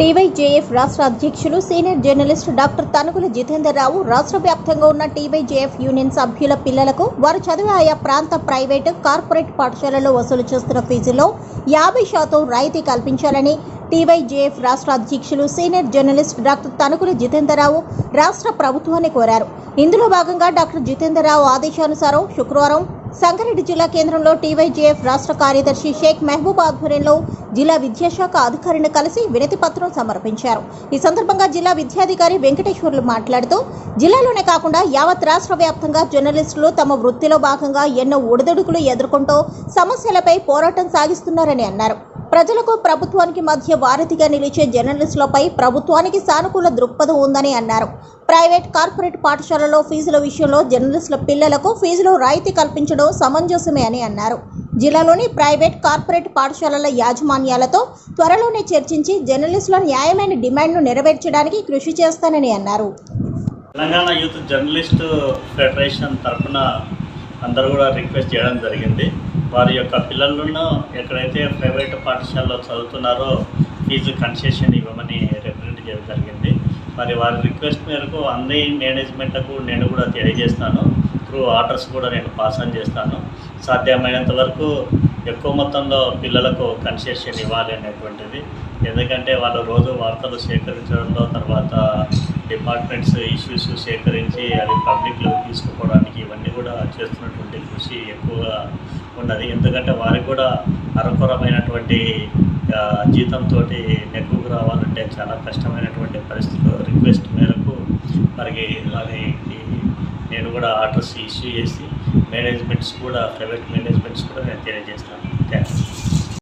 TYJF రాష్ట్ర అధ్యక్షులు senior journalist doctor Tanugula Jitender Rao రాష్ట్ర వ్యాప్తంగా ఉన్న టీవైజేఎఫ్ యూనియన్ సభ్యుల పిల్లలకు వారు చదివే ఆయా ప్రాంత ప్రైవేటు కార్పొరేట్ పాఠశాలలో వసూలు చేస్తున్న ఫీజులో యాభై శాతం రాయితీ కల్పించాలని టీవైజేఎఫ్ రాష్ట్ర అధ్యక్షులు senior journalist doctor Tanukula Jitender Rao రాష్ట్ర ప్రభుత్వాన్ని కోరారు. ఇందులో భాగంగా డాక్టర్ జితేందర్ రావు ఆదేశానుసారం శుక్రవారం సంగారెడ్డి జిల్లా కేంద్రంలో టీవైజేఎఫ్ రాష్ట్ర కార్యదర్శి షేక్ మహబూబ్ ఆధ్వర్యంలో జిల్లా విద్యాశాఖ అధికారిని కలిసి వినతి పత్రం సమర్పించారు. ఈ సందర్భంగా జిల్లా విద్యాధికారి వెంకటేశ్వర్లు మాట్లాడుతూ జిల్లాలోనే కాకుండా యావత్ రాష్ట్ర వ్యాప్తంగా జర్నలిస్టులు తమ వృత్తిలో భాగంగా ఎన్నో ఒడిదొడుకులు ఎదుర్కొంటూ సమస్యలపై పోరాటం సాగిస్తున్నారని అన్నారు. ప్రజలకు ప్రభుత్వానికి మధ్య వారధిగా నిలిచే జర్నలిస్టులపై ప్రభుత్వానికి సానుకూల దృక్పథం ఉందని అన్నారు. ప్రైవేట్ కార్పొరేట్ పాఠశాలలో ఫీజుల విషయంలో జర్నలిస్టుల పిల్లలకు ఫీజులో రాయితీ కల్పించడం సమంజసమే అని అన్నారు. జిల్లాలోని ప్రైవేట్ కార్పొరేట్ పాఠశాలల యాజమాన్యాలతో త్వరలోనే చర్చించి జర్నలిస్టుల న్యాయమైన డిమాండ్ను నెరవేర్చడానికి కృషి చేస్తానని అన్నారు. తెలంగాణ యూత్ జర్నలిస్ట్ ఫెడరేషన్ తరఫున అందరూ కూడా రిక్వెస్ట్ చేయడం జరిగింది. వారి యొక్క పిల్లలను ఎక్కడైతే ప్రైవేట్ పాఠశాలలో చదువుతున్నారో ఫీజు కన్సెషన్ ఇవ్వమని రిప్రజెంట్ చేయడం జరిగింది. మరి వారి రిక్వెస్ట్ మేరకు అన్ని మేనేజ్మెంట్లకు నేను కూడా తెలియజేస్తాను. త్రూ ఆర్డర్స్ కూడా నేను పాస్ ఆన్ చేస్తాను. సాధ్యమైనంత వరకు ఎక్కువ మొత్తంలో పిల్లలకు కన్సెషన్ ఇవ్వాలి అనేటువంటిది. ఎందుకంటే వాళ్ళు రోజు వార్తలు సేకరించడంలో తర్వాత డిపార్ట్మెంట్స్ ఇష్యూస్ సేకరించి అవి పబ్లిక్లో తీసుకుపోవడానికి ఇవన్నీ కూడా చేస్తున్నటువంటి కృషి ఎక్కువగా ఉన్నది. ఎందుకంటే వారికి కూడా అరకొరమైనటువంటి జీతంతో నెగ్గుకు రావాలంటే చాలా కష్టమైనటువంటి పరిస్థితులు రిక్వెస్ట్ మేరకు మరి అది నేను కూడా ఆర్డర్స్ ఇష్యూ చేసి మేనేజ్మెంట్స్ కూడా ప్రైవేట్ మేనేజ్మెంట్స్ కూడా నేను తెలియజేస్తాను. థ్యాంక్స్